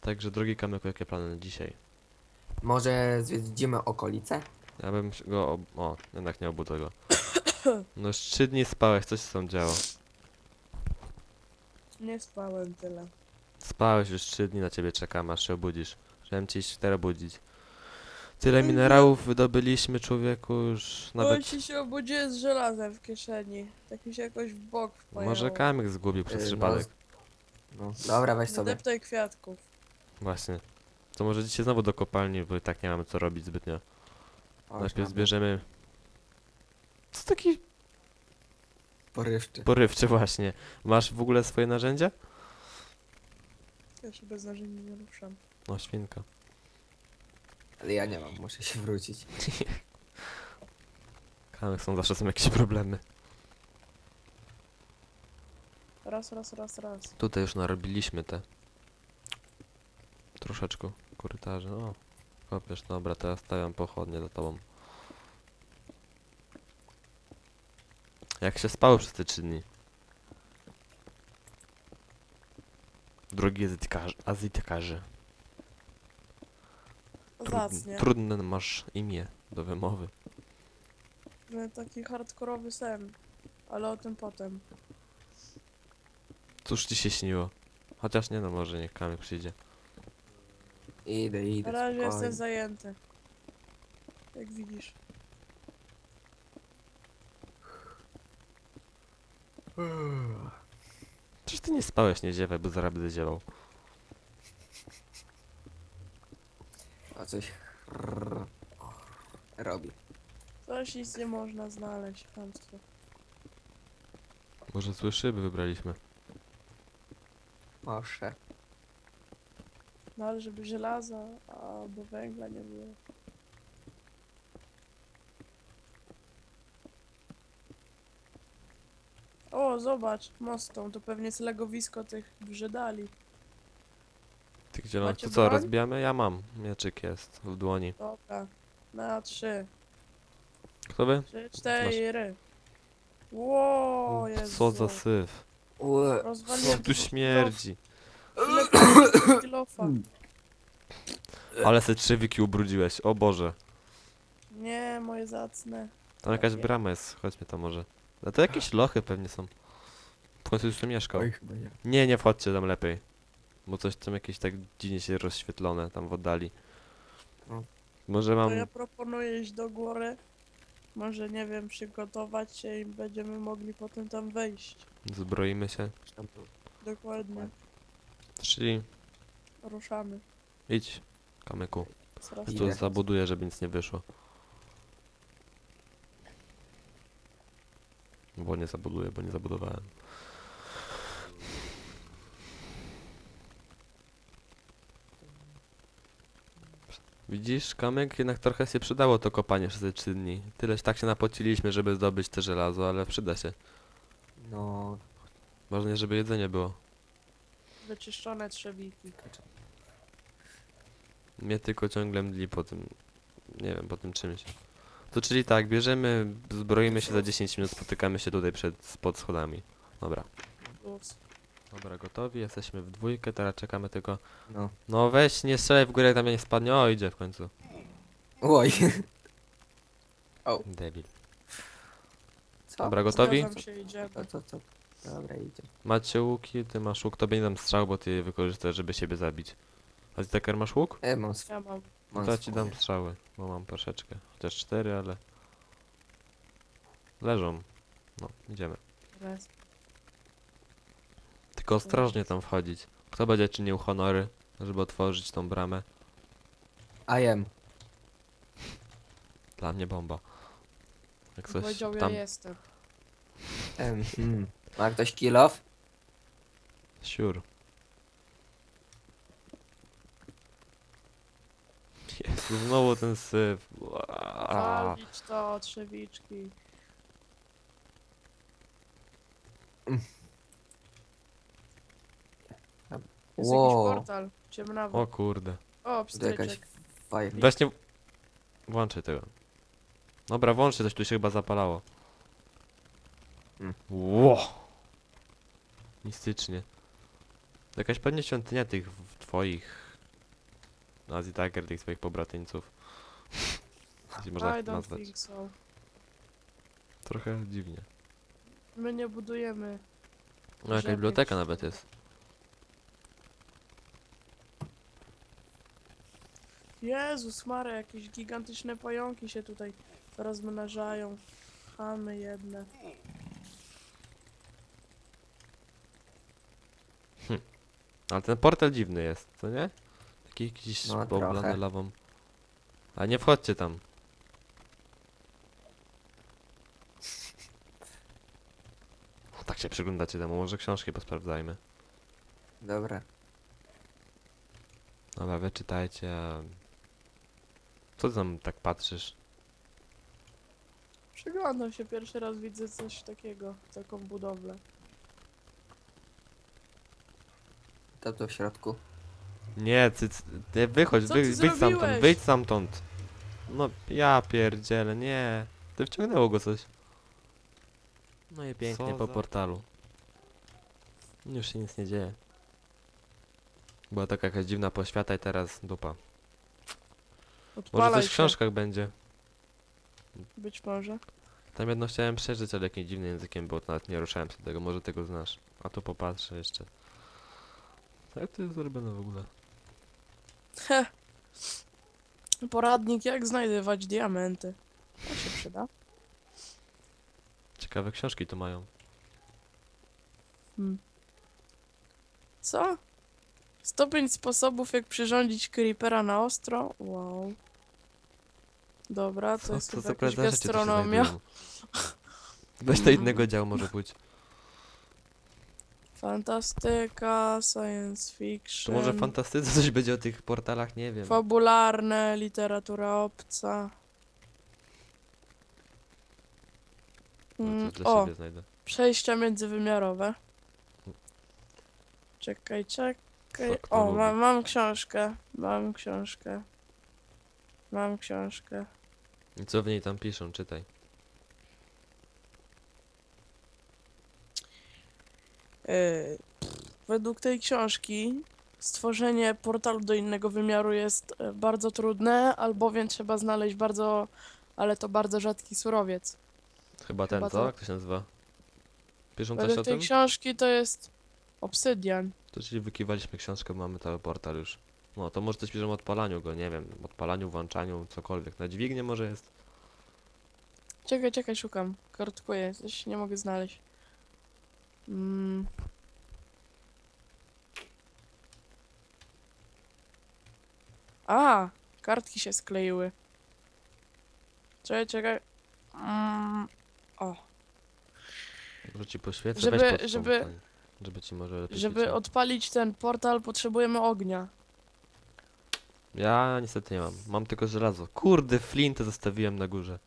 Także drogi Kamyku, jakie plany na dzisiaj? Może zwiedzimy okolice? Ja bym go... Ob... O, jednak nie obu tego. No już trzy dni spałeś, co się tam działo? Nie spałem tyle. Spałeś już trzy dni, na ciebie czekam, aż się obudzisz. Chciałem cię teraz budzić. Tyle minerałów wydobyliśmy, człowieku, już Nawet... ci się obudziłem z żelazem w kieszeni. Tak mi się jakoś w bok wpajało. Może Kamyk zgubił przez Yy, przypadek. No, dobra, weź Nie sobie. deptaj kwiatków. Właśnie. To może dzisiaj znowu do kopalni, bo i tak nie mamy co robić zbytnio. O, Najpierw zbierzemy... Co taki Porywczy. porywczy właśnie. Masz w ogóle swoje narzędzia? Ja się bez narzędzi nie ruszam. No, świnka. Ale ja nie mam, muszę się wrócić. Kamek są zawsze są jakieś problemy. Raz, raz, raz, raz. Tutaj już narobiliśmy te... Troszeczkę korytarzy, no. Kopiesz, dobra, teraz stawiam pochodnie za tobą. Jak się spało przez te trzy dni? Drogi azjatykarze. Zacnie. trudne masz imię do wymowy. Miałem taki hardkorowy sen. Ale o tym potem. Cóż ci się śniło? Chociaż nie no, może niech Kamyk przyjdzie. Idę, idę. Na razie spokojnie. jestem zajęty. Jak widzisz. Przecież ty nie spałeś, nie ziewaj, bo zaraz będę ziewał. A coś robi. Coś nic nie można znaleźć, chamstwo. Może złe szyby wybraliśmy. Może. No ale żeby żelaza albo węgla nie było. O, zobacz, mostą, to pewnie jest legowisko tych brzydali. Ty gdzie no, Macie to co, broń? rozbijamy? Ja mam. Mieczyk jest w dłoni. Dobra, na trzy, Kto by? trzy, cztery. Ło, Jezu. Co za syf. Rozwaliłem Tu śmierdzi. Kilofa. Ale se trzewiki ubrudziłeś, o Boże. Nie, moje zacne. Tam jakaś brama jest, chodźmy tam może. No to jakieś lochy pewnie są. W końcu już tu mieszkał. Oj, chyba nie. Nie, nie wchodźcie tam lepiej. Bo coś tam jakieś tak dziwnie się rozświetlone tam w oddali. No. Może To mam... ja proponuję iść do góry. Może, nie wiem, przygotować się i będziemy mogli potem tam wejść. Zbroimy się. Dokładnie. Czyli Ruszamy. idź, kamyku. Ja Idę. tu zabuduję, żeby nic nie wyszło. Bo nie zabuduję, bo nie zabudowałem. Widzisz, Kamyk, jednak trochę się przydało to kopanie przez te trzy dni. Tyleś tak się napociliśmy, żeby zdobyć te żelazo, ale przyda się. No, Ważne, żeby jedzenie było. Wyczyszczone trzewiki. Mnie tylko ciągle mdli po tym, nie wiem, po tym czymś. To czyli tak, bierzemy, zbroimy się za 10 minut, spotykamy się tutaj przed, pod schodami. Dobra. Dobra, gotowi, jesteśmy w dwójkę, teraz czekamy tylko... no. No weź, nie strzelaj w górę, jak tam nie spadnie. O, idzie w końcu. Oj. Debil. Co? Dobra, gotowi? Zgadzam się, idziemy. Co, co, co? Dobra, idzie. Macie łuki, ty masz łuk, tobie nie dam strzał, bo ty je wykorzystasz, żeby siebie zabić. A ty Taker masz łuk? E, mam sw- Ja mam. mam To ja ci dam strzały, bo mam troszeczkę. Chociaż cztery, ale... Leżą. No, idziemy. Raz. Tylko ostrożnie tam wchodzić. Kto będzie czynił honory, żeby otworzyć tą bramę? I am. Dla mnie bomba. Jak coś Powiedział, ja tam... jestem. Em, hmm. Ma ktoś kill off? Siur. Jezu, znowu ten syf. Walić to, trzewiczki. Jest Wow. jakiś portal. Ciemnawy. O kurde. O, To jakaś pstryczek. fire. Weź nie... Włączaj tego. Dobra, włączcie, coś tu się chyba zapalało. Hmm. Ło! Mistycznie. Jakaś pewnie świątynia tych twoich Azji Tiger, tych swoich pobratyńców. Jeśli można I tak don't nazwać. think so. Trochę dziwnie. My nie budujemy. No jaka Żadnych biblioteka nawet jest. Jezus Mary, jakieś gigantyczne pająki się tutaj rozmnażają. Chamy jedne. Ale ten portal dziwny jest, co nie? Taki jakiś No, pooblany trochę. lawą. A nie wchodźcie tam. Tak się przyglądacie temu, może książki posprawdzajmy. Dobra. Dobra, wy czytajcie, a... Co ty tam tak patrzysz? Przyglądam się, pierwszy raz widzę coś takiego, taką budowlę. To tu w środku. Nie, ty, ty wychodź, Co wy, ty wyjdź stamtąd, wyjdź stamtąd. No, ja pierdzielę, nie. Ty wciągnęło go coś. No i pięknie Co po za- portalu. Już się nic nie dzieje. Była taka jakaś dziwna poświata i teraz dupa. Może Odpalaj coś w się. książkach będzie. Być może. Tam jedno chciałem przeżyć, ale jakimś dziwnym językiem było, to nawet nie ruszałem się do tego, może tego znasz. A tu popatrzę jeszcze. Jak to jest zrobione w ogóle? Heh. Poradnik, jak znajdywać diamenty. To się przyda. Ciekawe książki tu mają. Hmm. Co? 105 sposobów, jak przyrządzić creepera na ostro? Wow. Dobra, to jest chyba za jakaś gastronomia. Weź do innego działu może być. Fantastyka, science To fiction. może fantastyce coś będzie o tych portalach, nie wiem. Fabularne, literatura obca. No, Mm, coś dla o, siebie znajdę. przejścia międzywymiarowe. Czekaj, czekaj. O, mam, mam książkę. Mam książkę. Mam książkę. I co w niej tam piszą, czytaj. Według tej książki stworzenie portalu do innego wymiaru jest e, bardzo trudne, albowiem trzeba znaleźć bardzo, ale to bardzo rzadki surowiec. Chyba ten, Chyba co? Jak to się nazywa? O Według tej książki to jest obsydian. To czyli wykiwaliśmy książkę, mamy cały portal już. No, to może coś piszą o odpalaniu go, nie wiem. Odpalaniu, włączaniu, cokolwiek. Na dźwignię może jest? Czekaj, czekaj, szukam. Kartkuję, coś nie mogę znaleźć. Mm. A, kartki się skleiły. Czekaj, czekaj. Mm. O, Może ci poświecę, Żeby- weź żeby- żeby ci może lepiej żeby świeciło. odpalić ten portal potrzebujemy ognia. Ja niestety nie mam. Mam tylko żelazo. Kurde, flintę zostawiłem na górze.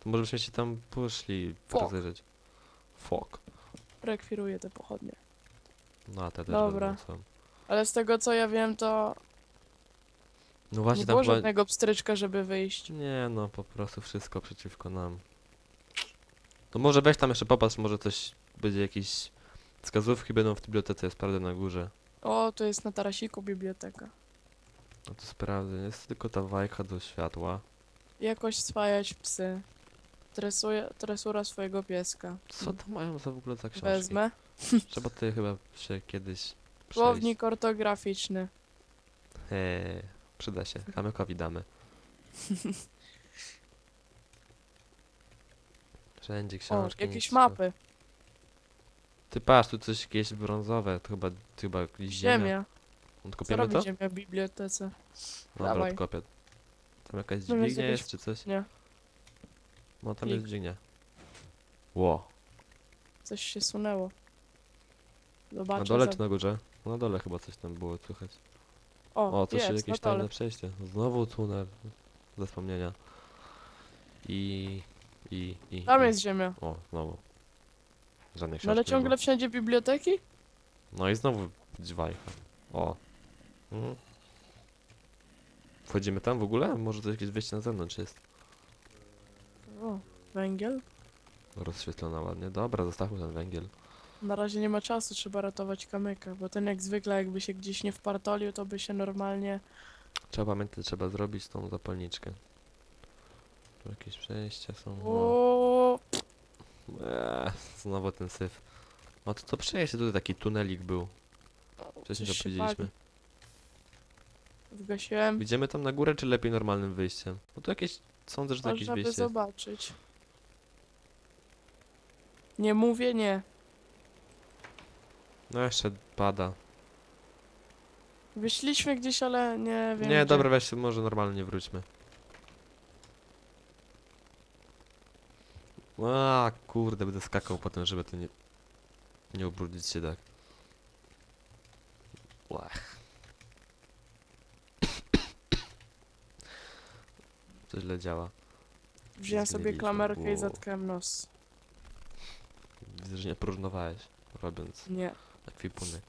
To może byśmy się tam poszli Fuck. rozejrzeć. Fuck. Rekwiruję te pochodnie. No, a te też Dobra. będą są. Ale z tego co ja wiem, to No właśnie nie tam było chyba... żadnego pstryczka, żeby wyjść. Nie no, po prostu wszystko przeciwko nam. To może weź tam jeszcze popatrz, może coś będzie jakieś wskazówki będą w bibliotece, sprawdzę na górze. O, tu jest na tarasiku biblioteka. No to sprawdzę, jest tylko ta wajcha do światła. Jakoś swajać psy. Tresuje, tresura swojego pieska. Co to mają za w ogóle za książki? Wezmę. Trzeba tutaj chyba się kiedyś przejść. Słownik ortograficzny. Eee, przyda się, kamykowi damy. Wszędzie O, książki. jakieś nic, mapy. Ty patrz, tu coś jakieś brązowe, to chyba, to chyba ziemia. Ziemia. On Co kopiemy robi to? ziemia w bibliotece? Dobra, Dawaj. odkopię. Tam jakaś No jest dźwignia jakieś- jest, czy coś? Nie, No tam jest dźwignia. Ło. coś się sunęło. Zobaczę. Na dole za- czy na górze? Na dole chyba coś tam było słychać. O, O, to jest, się jakieś tajne przejście. Znowu tunel. Ze wspomnienia. I... I... I... Tam i. jest ziemia. O, znowu. Żadnych książek No ale nie ciągle było. wszędzie biblioteki? No i znowu dźwajcha. O. Mhm. Wchodzimy tam w ogóle? Może to jakieś wyjście na zewnątrz jest. O, węgiel? Rozświetlona ładnie. Dobra, zostawmy ten węgiel. Na razie nie ma czasu, trzeba ratować kamyka, bo ten jak zwykle jakby się gdzieś nie wpartolił, to by się normalnie Trzeba pamiętać, trzeba zrobić tą zapalniczkę. Tu jakieś przejścia są. No. Eee, znowu ten syf. No to to przejście, tutaj taki tunelik był. Wcześniej to Coś się powiedzieliśmy. Zgasiłem. Idziemy tam na górę, czy lepiej normalnym wyjściem? No to jakieś, sądzę, że to jakieś Można by wyjście jest. zobaczyć. Nie mówię nie. No jeszcze pada. Wyszliśmy gdzieś, ale nie wiem. Nie, gdzie. dobra, weź może normalnie wróćmy. A kurde, będę skakał potem, żeby to nie... Nie ubrudzić się tak. Łach. To źle działa. Wziąłem sobie klamerkę i zatkałem nos. Widzę, że nie próżnowałeś, robiąc Nie. Ekwipunek.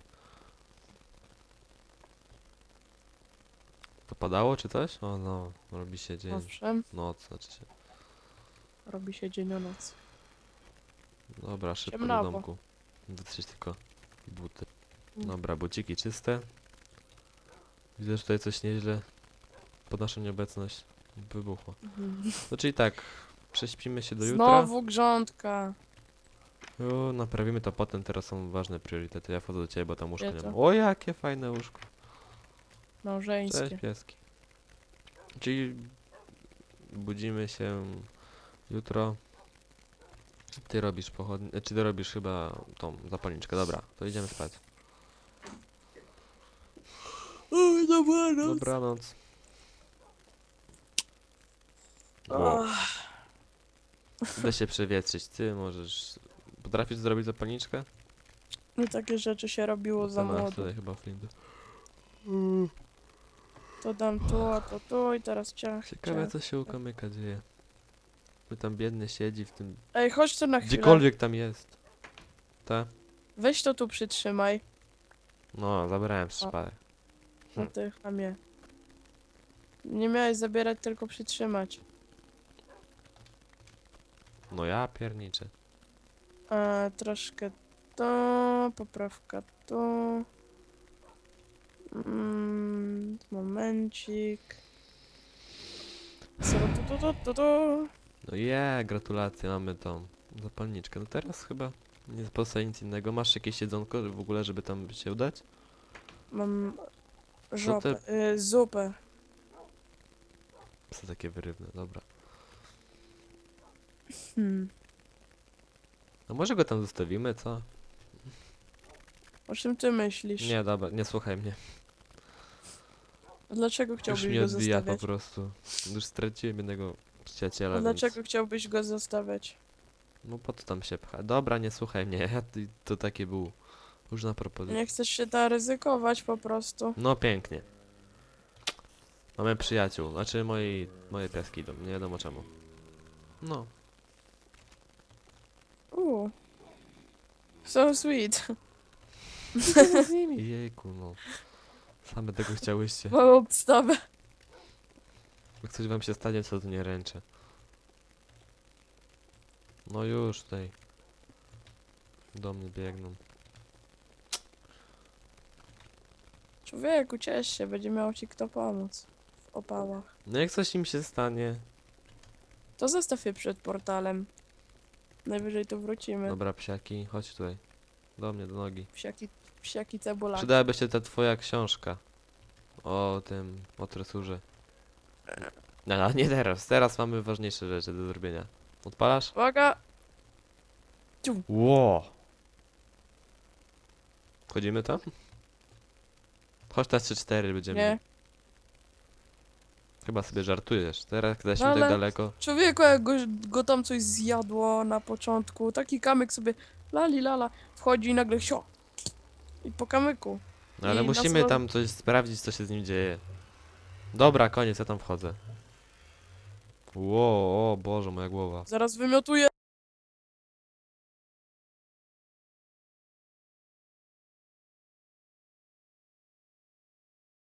To padało czy coś? O no, robi się dzień. Owszem, Noc, znaczy się. robi się dzień o noc. Dobra, szybko do Ciemnawo. domku. Wytrzeć tylko buty. Mm. Dobra, buciki czyste. Widzę, że tutaj coś nieźle pod naszą nieobecność wybuchło. Mhm. No czyli tak, prześpimy się do jutra. Znowu grządka. O, naprawimy to potem, teraz są ważne priorytety. Ja wchodzę do ciebie, bo tam łóżka nie Wiecie. ma. O, jakie fajne łóżko. Małżeńskie. Cześć pieski. Czyli budzimy się jutro. Ty robisz pochodnie, e, czy ty robisz chyba tą zapalniczkę, dobra, to idziemy spać. Oj, dobranoc. Dobranoc. Wow. Ach, Idę się przewietrzyć, ty możesz... Potrafisz zrobić zapalniczkę? No takie rzeczy się robiło za To masz młodo. tutaj chyba flinty. To dam tu, a to tu i teraz ciach, Ciekawe ciach. co się u kamyka dzieje. My tam biedny siedzi w tym... Ej, chodź tu na chwilę. Gdziekolwiek tam jest. Ta? Weź to tu przytrzymaj. No, zabrałem przypadek. No ty chamie. Nie miałeś zabierać, tylko przytrzymać. No ja pierniczę. A, troszkę to, poprawka tu. Mm, momencik. Co tu, tu, tu, tu, tu. No je, gratulacje, mamy tą zapalniczkę. No teraz chyba nie pozostaje nic innego. Masz jakieś jedzonko w ogóle, żeby tam się udać? Mam te- żopę, y, zupę. Co takie wyrywne, dobra. Hmm. No może go tam zostawimy, co? O czym ty myślisz? Nie, dobra, nie słuchaj mnie. A Dlaczego Już chciałbyś mnie go odbija po zostawiać? prostu. Już straciłem jednego przyjaciela, A dlaczego więc... chciałbyś go zostawiać? No po co tam się pcha? Dobra, nie słuchaj mnie, ja, ty- to takie był już na propozycję. Nie chcesz się ta ryzykować po prostu. No pięknie. Mamy przyjaciół, znaczy moi, moje piaski idą, nie wiadomo czemu. No. Uuu. So sweet. z nimi. Jejku, no. Same tego chciałyście. Mam obstawę. Jak coś wam się stanie, co to nie ręczę. No już tutaj. Do mnie biegną. Człowieku, ciesz się, będzie miał ci kto pomóc. W opałach. No jak coś im się stanie. To zostaw je przed portalem. Najwyżej tu wrócimy. Dobra, psiaki, chodź tutaj. Do mnie, do nogi. Psiaki, psiaki cebulaki. Przydałaby się ta twoja książka. O tym, o tresurze. No, no nie teraz. Teraz mamy ważniejsze rzeczy do zrobienia. Odpalasz? Uwaga! Ło! Wchodzimy tam? Chodź na 3-4 będziemy. Nie. Chyba sobie żartujesz. Teraz jesteśmy No ale- tak daleko. Człowieku, jak go, go tam coś zjadło na początku, taki kamyk sobie lali lala wchodzi i nagle sio. I po kamyku. No ale i nas musimy roz- tam coś sprawdzić, co się z nim dzieje. Dobra, koniec, ja tam wchodzę. Ło, o Boże, moja głowa. Zaraz wymiotuje.